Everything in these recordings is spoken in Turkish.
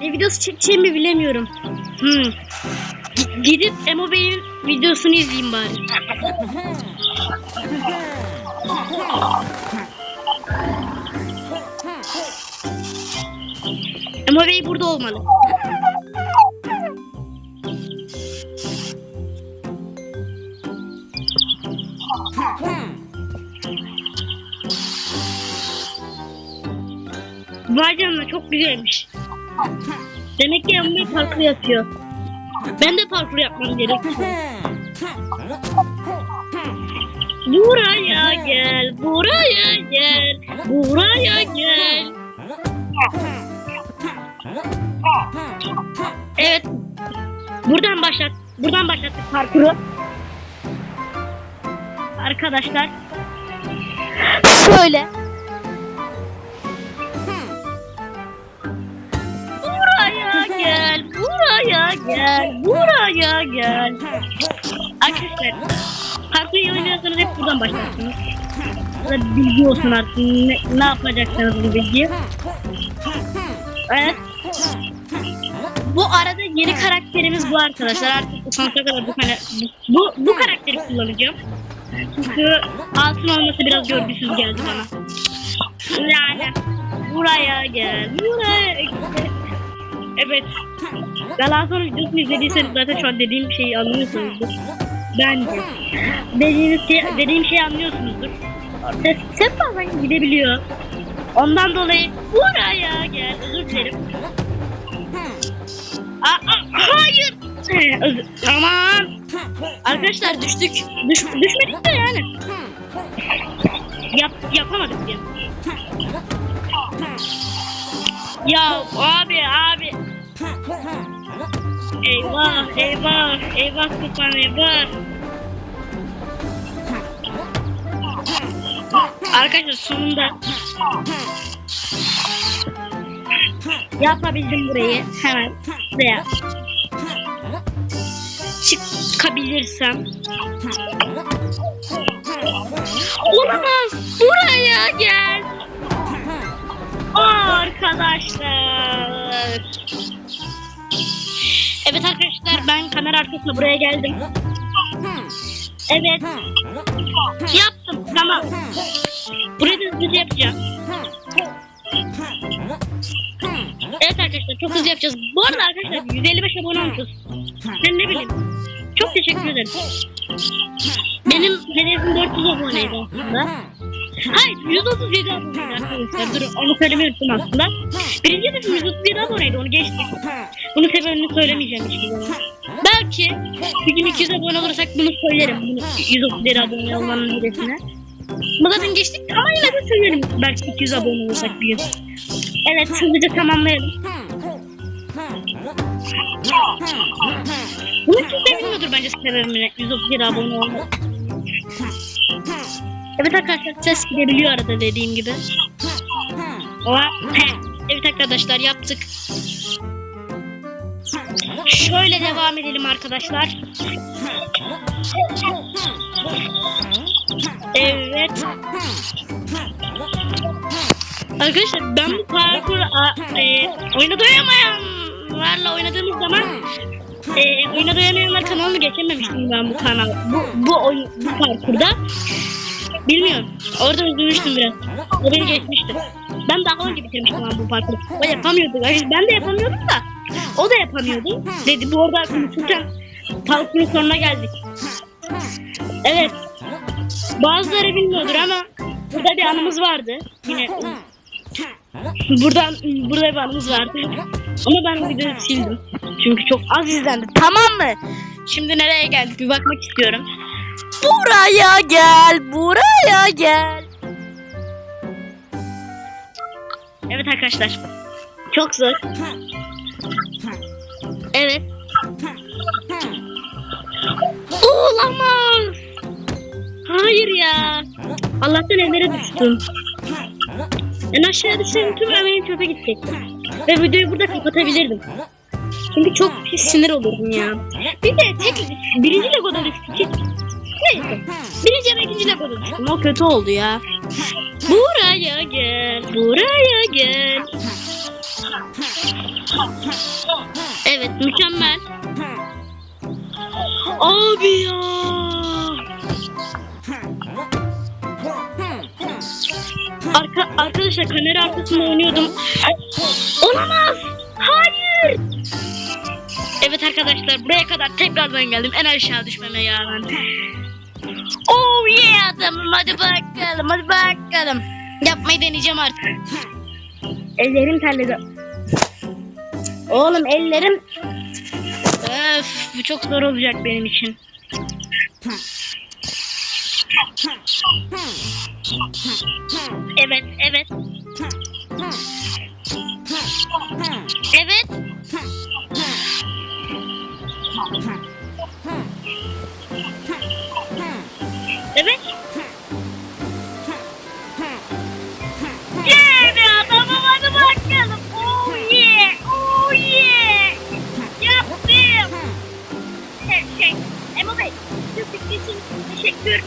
Ne videosu çekeceğimi bilemiyorum. Hmm. Gidip Emo Bey'in videosunu izleyeyim bari. Emo Bey burada olmalı. Vay canına çok güzelmiş. Demek ki Emo Bey parkur yapıyor. Ben de parkur yapmam gerekiyor. Buraya gel, buraya gel, buraya gel. Evet. Buradan başlat. Buradan başlattık parkuru. Arkadaşlar. Şöyle. Gel, buraya gel. Arkadaşlar, parkuru oynuyorsanız hep buradan başlarsınız. Burada bilgi olsun artık ne, ne yapacaksınız bu bilgi. Evet. Bu arada yeni karakterimiz bu arkadaşlar. Artık sonsuza kadar bu, bu, bu karakteri kullanacağım. Çünkü altın olması biraz görgüsüz geldi bana. Yani buraya gel, buraya gel. Evet. Galatasaray videosunu izlediyseniz zaten şu an dediğim şeyi anlıyorsunuzdur. Bence. Dediğiniz şey, dediğim şeyi anlıyorsunuzdur. Ses, ses bazen gidebiliyor. Ondan dolayı buraya gel. Özür dilerim. Aa, aa, hayır. Özür- Aman. Arkadaşlar düştük. Düş, düşmedik de yani. Yap, yapamadık ya. Ya abi abi. Eyvah eyvah eyvah Tufan eyvah. Arkadaşlar sonunda yapabildim burayı. Hemen buraya çıkabilirsem. Olamaz. Buraya gel. Arkadaşlar evet arkadaşlar ben kamera arkasına buraya geldim evet yaptım tamam burayı da hızlıca yapacağım Evet arkadaşlar çok hızlı yapacağız. Bu arada arkadaşlar 155 abone olmuşuz. Ben ne bileyim. Çok teşekkür ederim. Benim hedefim 400 aboneydi aslında. Hayır 137 aboneydi arkadaşlar. Dur onu söylemeyi unuttum aslında. Birinci hedefim 137 aboneydi onu geçtik. Bunun sebebini söylemeyeceğim hiçbir zaman. Belki bir gün 200 abone olursak bunu söylerim. Bunu 137 abone olmanın hedefine. Ama zaten geçtik ama yine de söylerim. Belki 200 abone olursak bir gün. Evet hızlıca tamamlayalım. Bunu kimse bilmiyordur bence sebebini. 137 abone olmak. Evet arkadaşlar ses gidebiliyor arada dediğim gibi. He, evet arkadaşlar yaptık. Şöyle devam edelim arkadaşlar. Evet. Arkadaşlar ben bu parkur e, oyuna doyamayanlarla oynadığımız zaman e, oyuna doyamayanlar kanalını geçememiştim ben bu kanal bu bu oyun bu parkurda. Bilmiyorum. Orada üzülmüştüm biraz. O beni geçmişti. Ben daha önce bitirmiştim ama bu parkuru. O yapamıyordu. Yani ben de yapamıyordum da o da yapamıyordu dedi bu arada unuturken parkurun sonuna geldik evet bazıları bilmiyordur ama burada bir anımız vardı yine Buradan burada bir anımız vardı. Ama ben videoyu sildim. Çünkü çok az izlendi. Tamam mı? Şimdi nereye geldik bir bakmak istiyorum. Buraya gel, buraya gel. Evet arkadaşlar. Çok zor. Evet. Olamaz. Hayır ya. Allah'tan evlere düştüm. En aşağıya düşseydim tüm emeğim çöpe gidecekti. Ve videoyu burada kapatabilirdim. Çünkü çok pis sinir olurdum ya. Bir de tek birinci Lego'da düştük. Neyse. Birinci ve ikinci Lego'da düştüm. O kötü oldu ya. Buraya gel, buraya gel. Evet mükemmel. Abi ya. Arka, arkadaşlar kamera arkasında oynuyordum. Olamaz. Hayır. Evet arkadaşlar buraya kadar tekrardan geldim. En aşağı düşmeme rağmen. Oh yeah adamım hadi bakalım hadi bakalım. Yapmayı deneyeceğim artık. Ellerim terledi. Oğlum ellerim... Öf bu çok zor olacak benim için. Evet, evet. Evet. Evet. Şey. Emo Bey. Türkçe için teşekkür.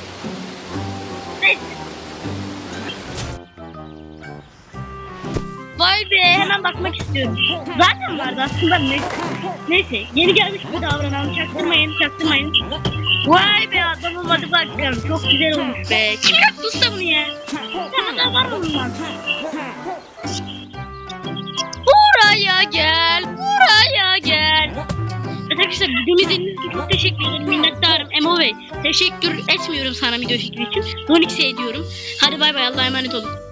Vay be hemen bakmak istiyorum. Zaten vardı aslında ne? Neyse yeni gelmiş bir davranalım. Çaktırmayın çaktırmayın. Vay be adamım hadi bakalım. Çok güzel olmuş be. Kim yaptı usta bunu ya? Sana da var mı? Arkadaşlar videomu izlediğiniz için çok teşekkür ederim. Minnettarım. Emo Bey. Teşekkür etmiyorum sana video fikri için. Donix'e ediyorum. Hadi bay bay Allah'a emanet olun.